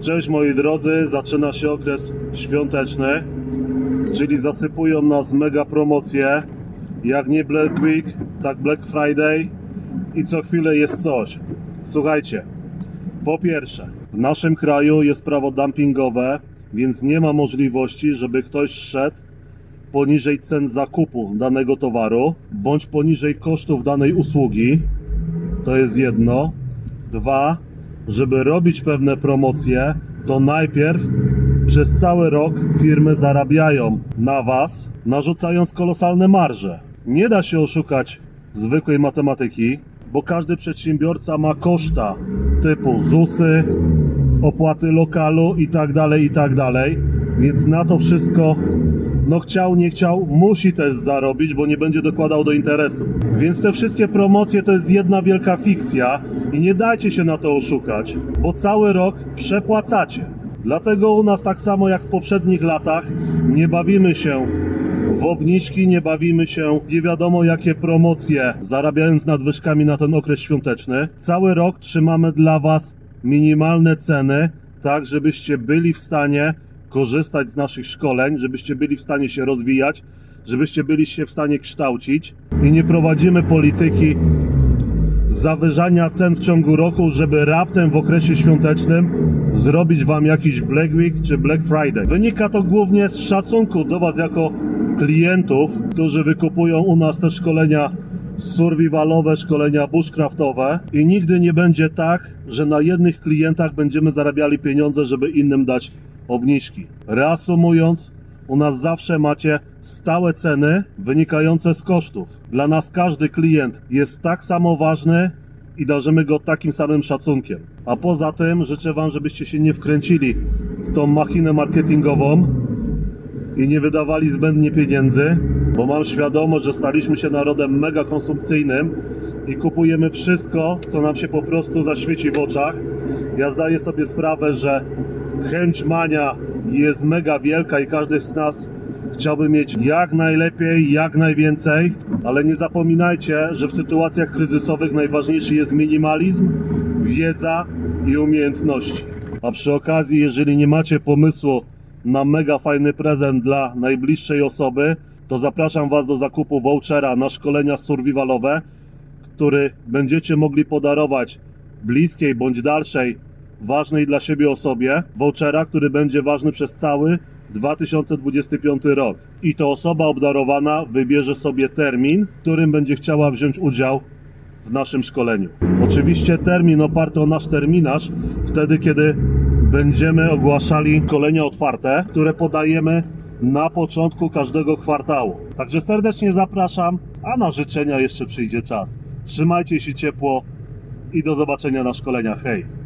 Cześć moi drodzy, zaczyna się okres świąteczny, czyli zasypują nas mega promocje. Jak nie Black Week, tak Black Friday i co chwilę jest coś. Słuchajcie, po pierwsze, w naszym kraju jest prawo dumpingowe, więc nie ma możliwości, żeby ktoś szedł poniżej cen zakupu danego towaru, bądź poniżej kosztów danej usługi. To jest jedno. Dwa, żeby robić pewne promocje, to najpierw przez cały rok firmy zarabiają na Was, narzucając kolosalne marże. Nie da się oszukać zwykłej matematyki, bo każdy przedsiębiorca ma koszta typu ZUSy, opłaty lokalu i tak dalej, i tak. Więc na to wszystko, no chciał, nie chciał, musi też zarobić, bo nie będzie dokładał do interesu. Więc te wszystkie promocje to jest jedna wielka fikcja i nie dajcie się na to oszukać, bo cały rok przepłacacie. Dlatego u nas tak samo jak w poprzednich latach nie bawimy się w obniżki, nie bawimy się nie wiadomo jakie promocje, zarabiając nadwyżkami na ten okres świąteczny. Cały rok trzymamy dla Was minimalne ceny, tak żebyście byli w stanie korzystać z naszych szkoleń, żebyście byli w stanie się rozwijać, żebyście byli się w stanie kształcić i nie prowadzimy polityki zawyżania cen w ciągu roku, żeby raptem w okresie świątecznym zrobić Wam jakiś Black Week czy Black Friday. Wynika to głównie z szacunku do Was jako klientów, którzy wykupują u nas te szkolenia survivalowe, szkolenia bushcraftowe i nigdy nie będzie tak, że na jednych klientach będziemy zarabiali pieniądze, żeby innym dać obniżki. Reasumując, u nas zawsze macie stałe ceny wynikające z kosztów. Dla nas każdy klient jest tak samo ważny i darzymy go takim samym szacunkiem. A poza tym życzę Wam, żebyście się nie wkręcili w tą machinę marketingową i nie wydawali zbędnie pieniędzy, bo mam świadomość, że staliśmy się narodem mega konsumpcyjnym i kupujemy wszystko, co nam się po prostu zaświeci w oczach. Ja zdaję sobie sprawę, że chęć mania jest mega wielka i każdy z nas chciałby mieć jak najlepiej, jak najwięcej, ale nie zapominajcie, że w sytuacjach kryzysowych najważniejszy jest minimalizm, wiedza i umiejętności. A przy okazji, jeżeli nie macie pomysłu na mega fajny prezent dla najbliższej osoby, to zapraszam Was do zakupu vouchera na szkolenia survivalowe, który będziecie mogli podarować bliskiej bądź dalszej, ważnej dla siebie osobie. Vouchera, który będzie ważny przez cały 2025 rok. I to osoba obdarowana wybierze sobie termin, w którym będzie chciała wziąć udział w naszym szkoleniu. Oczywiście termin oparty o nasz terminarz, wtedy kiedy będziemy ogłaszali szkolenia otwarte, które podajemy na początku każdego kwartału. Także serdecznie zapraszam, a na życzenia jeszcze przyjdzie czas. Trzymajcie się ciepło i do zobaczenia na szkoleniach. Hej!